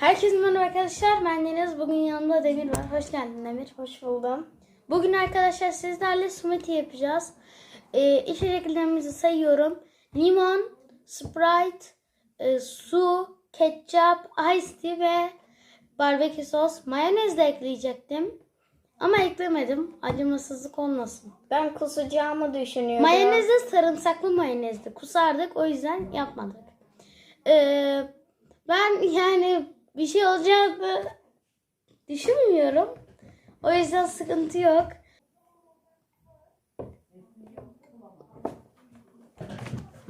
Herkese merhaba arkadaşlar. Ben Deniz. Bugün yanımda Demir var. Hoş geldin Demir. Hoş buldum. Bugün arkadaşlar sizlerle smoothie yapacağız. Ee, içeceklerimizi sayıyorum. Limon, Sprite, e, su, ketçap, ice tea ve barbekü sos. Mayonez de ekleyecektim. Ama eklemedim. Acımasızlık olmasın. Ben kusacağımı düşünüyorum. Mayonez de sarımsaklı mayonezdi. Kusardık o yüzden yapmadık. Ee, ben yani bir şey olacağını düşünmüyorum. O yüzden sıkıntı yok.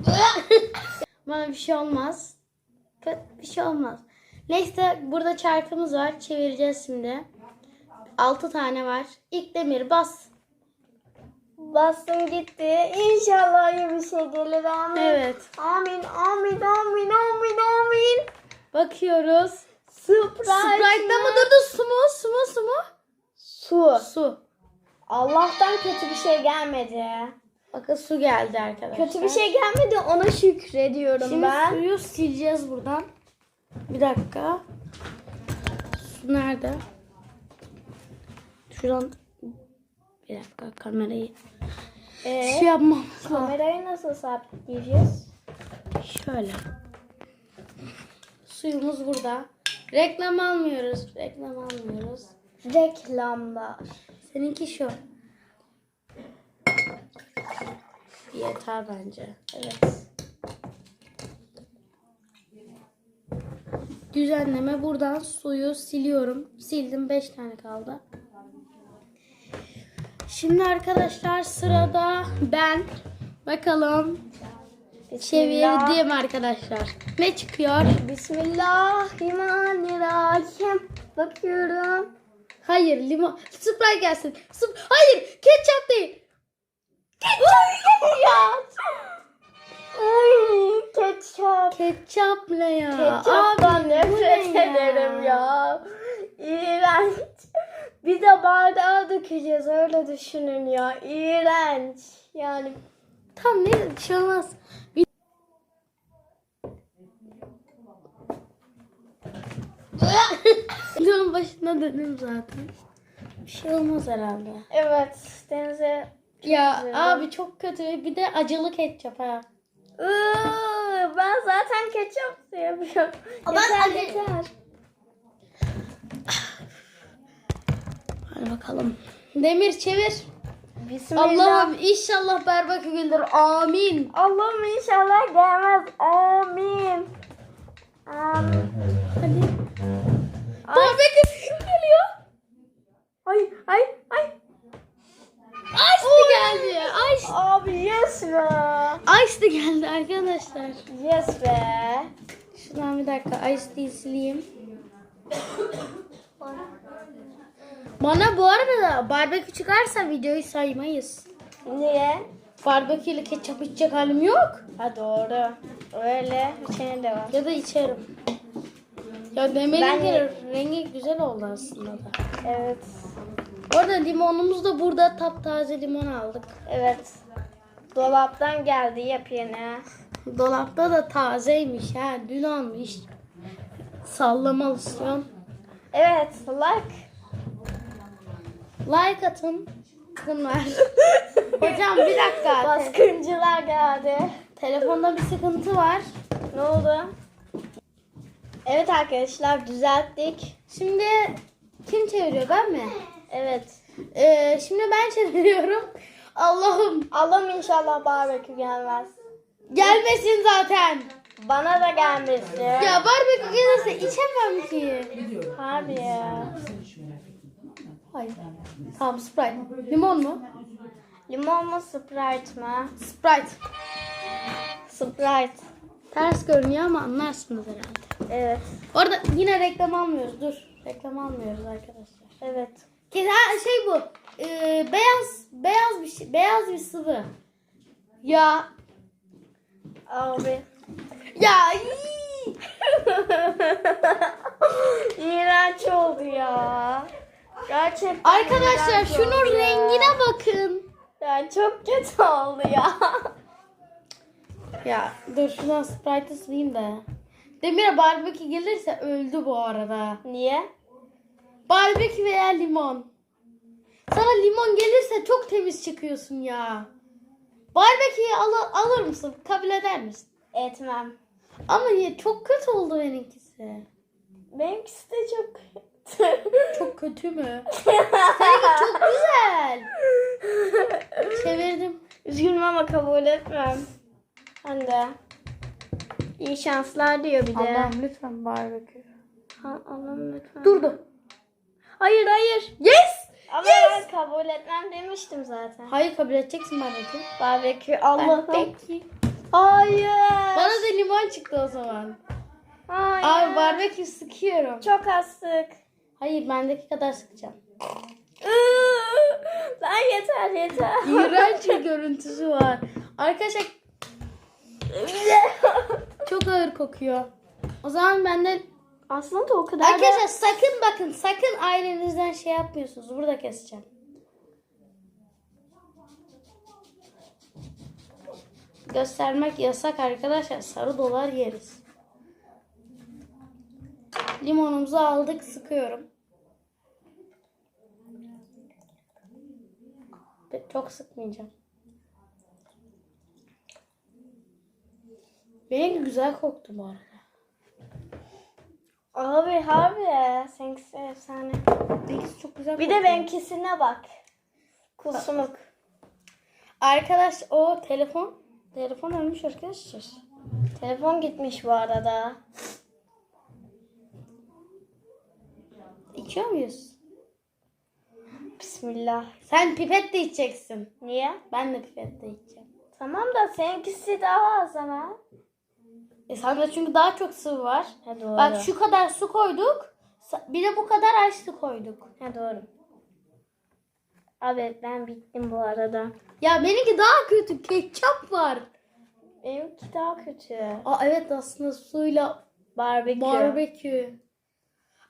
Bana bir şey olmaz. Bir şey olmaz. Neyse burada çarkımız var. Çevireceğiz şimdi. 6 tane var. İlk demir bas. Bastım gitti. İnşallah iyi bir şey gelir. Amin. Evet. Amin, amin, amin, amin, amin. Bakıyoruz. Sprite, Sprite'da mı durdu? Su mu? Su mu? Su mu? Su. Su. Allah'tan kötü bir şey gelmedi. Bakın su geldi arkadaşlar. Kötü bir şey gelmedi ona şükrediyorum Şimdi ben. suyu sileceğiz buradan. Bir dakika. Su nerede? Şuradan bir dakika kamerayı Ee, şey yapmam kamerayı nasıl sabitleyeceğiz? Şöyle. Suyumuz burada. Reklam almıyoruz. Reklam almıyoruz. Reklamlar. Seninki şu. Yeter bence. Evet. Düzenleme buradan suyu siliyorum. Sildim 5 tane kaldı. Şimdi arkadaşlar sırada ben bakalım Bismillah. çevirdim arkadaşlar. Ne çıkıyor? Bismillahirrahmanirrahim. Bakıyorum. Hayır limon. Sprite gelsin. Sp- Hayır ketçap değil. ya. Ay ketçap. Ketçapla ya. Ketçaptan Abi, nefret ne ya? ederim ya. İğrenç. Bir de bardağa dökeceğiz öyle düşünün ya. İğrenç. Yani Tam ne bir şey olmaz. Bir- Videonun başında dedim zaten. Bir şey olmaz herhalde. evet denize ya üzüldüm. abi çok kötü. Bir de acılı ketçap ha. Iıı, ben zaten ketçap sevmiyorum. Ben Yeter acı- yeter. Hadi bakalım. Demir çevir. Bismillah. Allah'ım inşallah barbekü güldür. Amin. Allah'ım inşallah gelmez. Amin. Amin. Hadi. Ay. Barbekü geliyor. Ay ay ay. De geldi. Ice. Abi yes be. De geldi arkadaşlar. Yes be. Şuradan bir dakika Ice sileyim. Bana bu arada barbekü çıkarsa videoyu saymayız. Niye? Barbekü ile ketçap içecek halim yok. Ha doğru. Öyle şey de var. Ya da içerim. Ya demelin Ben- ki rengi güzel oldu aslında da. Evet. Bu arada limonumuz da burada taptaze limon aldık. Evet. Dolaptan geldi yepyeni. Dolapta da tazeymiş ha. Dün almış. Sallamalı istiyorum. Evet. Like. Like atın. Bunlar. Hocam bir dakika. Baskıncılar geldi. Telefonda bir sıkıntı var. Ne oldu? Evet arkadaşlar düzelttik. Şimdi kim çeviriyor ben mi? Evet. Ee, şimdi ben çeviriyorum. Allah'ım Allah'ım inşallah barbekü gelmez. gelmesin zaten. Bana da gelmesin. Ya barbekü gelirse içemem ki. Harbi ya. Hayır. Tamam Sprite. Limon mu? Limon mu Sprite mi? Sprite. Sprite. Ters görünüyor ama anlarsınız herhalde. Evet. Orada yine reklam almıyoruz. Dur. Reklam almıyoruz arkadaşlar. Evet. Ki- Ha, şey bu. Ee, beyaz beyaz bir şey, beyaz bir sıvı. Ya Abi. ya! İğrenç oldu ya. Gerçekten Arkadaşlar şunun oldu ya. rengine bakın. Ya çok kötü oldu ya. Ya dur şuradan Sprite'ı sileyim de. Demir'e barbekü gelirse öldü bu arada. Niye? Barbekü veya limon. Sana limon gelirse çok temiz çıkıyorsun ya. Barbeküyü al alır mısın? Kabul eder misin? Etmem. Ama ya çok kötü oldu benimkisi. Benimkisi de Çok kötü mü? Seninki çok güzel. Çevirdim. Üzgünüm ama kabul etmem. Ben de. İyi şanslar diyor bir de. Allah'ım lütfen barbekü. Ha, Allah'ım lütfen. Durdu. Hayır hayır. Yes! Ama ben kabul etmem demiştim zaten. Hayır kabul edeceksin barbekü. Barbekü Allah'ım. Hayır. Bana da limon çıktı o zaman. Hayır. Abi barbekü sıkıyorum. Çok az sık. Hayır bendeki kadar sıkacağım. Lan yeter yeter. İğrenç bir görüntüsü var. Arkadaşlar çok ağır kokuyor. O zaman benden Aslında o kadar da... Arkadaşlar sakın bakın sakın ailenizden şey yapmıyorsunuz. Burada keseceğim. Göstermek yasak arkadaşlar. Sarı dolar yeriz. Limonumuzu aldık. Sıkıyorum. Çok sıkmayacağım. Benimki güzel koktu bu arada. Abi harbi. Seninkisi efsane. Benimkisi çok güzel Bir de kokuyor. benimkisine bak. Kusmuk. Arkadaş o telefon telefon ölmüş arkadaşlar. Telefon gitmiş bu arada. İçiyor muyuz? Bismillah. Sen pipet de içeceksin. Niye? Ben de pipet de içeceğim. Tamam da seninkisi daha az ama. E sende çünkü daha çok sıvı var. Ha doğru. Bak şu kadar su koyduk. Bir de bu kadar ayçiçek koyduk. Ha doğru. Abi ben bittim bu arada. Ya benimki daha kötü. Ketçap var. Benimki daha kötü. Aa evet aslında suyla Barbekü. barbekü.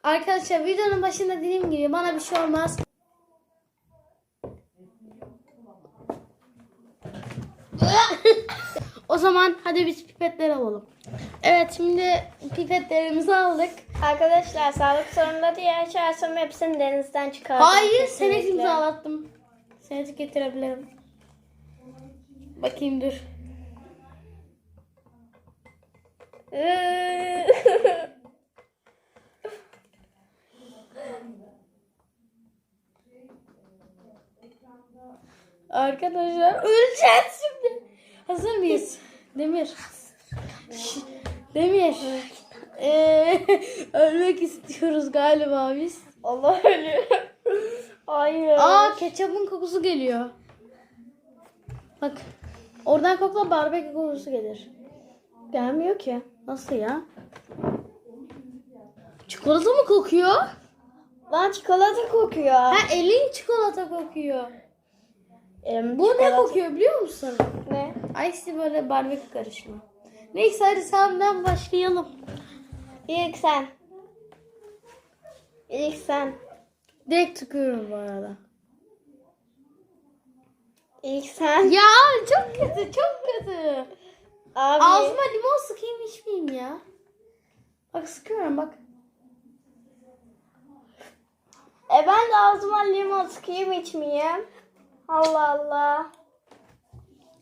Arkadaşlar videonun başında dediğim gibi bana bir şey olmaz. o zaman hadi biz pipetler alalım. Evet şimdi pipetlerimizi aldık. Arkadaşlar sağlık sorunları diye açarsam hepsini denizden çıkardım. Hayır senet imzalattım. Seneti getirebilirim. Bakayım dur. Arkadaşlar öleceğiz şimdi. Hazır mıyız? Demir. Demir. Ee, ölmek istiyoruz galiba biz. Allah ölüyor. Hayır. Aa ketçapın kokusu geliyor. Bak. Oradan kokla barbekü kokusu gelir. gelmiyor ki. Nasıl ya? Çikolata mı kokuyor? Lan çikolata kokuyor. Ha elin çikolata kokuyor. Em, Bu ne çikolata- kokuyor biliyor musun? Ne? Ice böyle barbekü karışımı. Neyse hadi senden başlayalım. İlk sen. İlk sen. Direkt tıkıyorum bu arada. İlk sen. Ya çok kötü çok kötü. Abi. Ağzıma limon sıkayım içmeyeyim ya. Bak sıkıyorum bak. E ben de ağzıma limon sıkayım içmeyeyim. Allah Allah.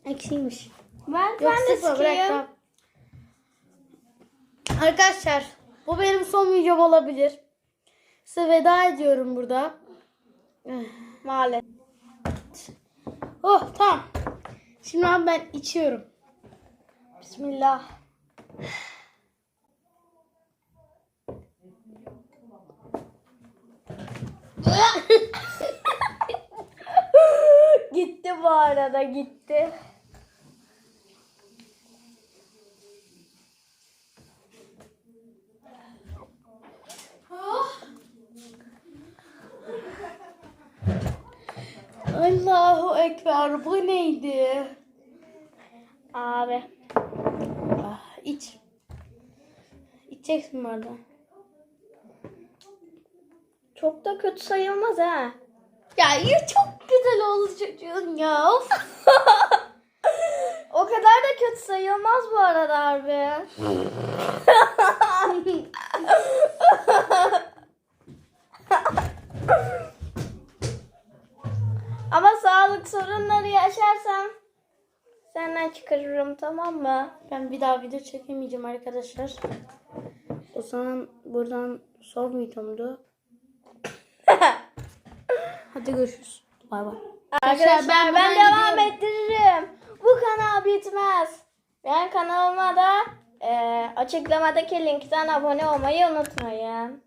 Eksiymiş. Ben, Yok ben de bırak tamam. Arkadaşlar bu benim son videom olabilir. Size veda ediyorum burada. Maalesef. Oh tamam. Şimdi abi ben içiyorum. Bismillah. gitti bu arada gitti. Allahu Ekber bu neydi? Abi. Ah, iç. İçeceksin bu arada. Çok da kötü sayılmaz ha. Ya ya çok güzel oldu çocuğun ya. O kadar da kötü sayılmaz bu arada abi. Ama sağlık sorunları yaşarsam senden çıkarırım tamam mı? Ben bir daha video çekemeyeceğim arkadaşlar. O zaman buradan videomdu. Hadi görüşürüz. Bay bay. Arkadaşlar ben, ben devam gidiyorum. ettiririm. Bu kanal bitmez. Ben kanalıma da e, açıklamadaki linkten abone olmayı unutmayın.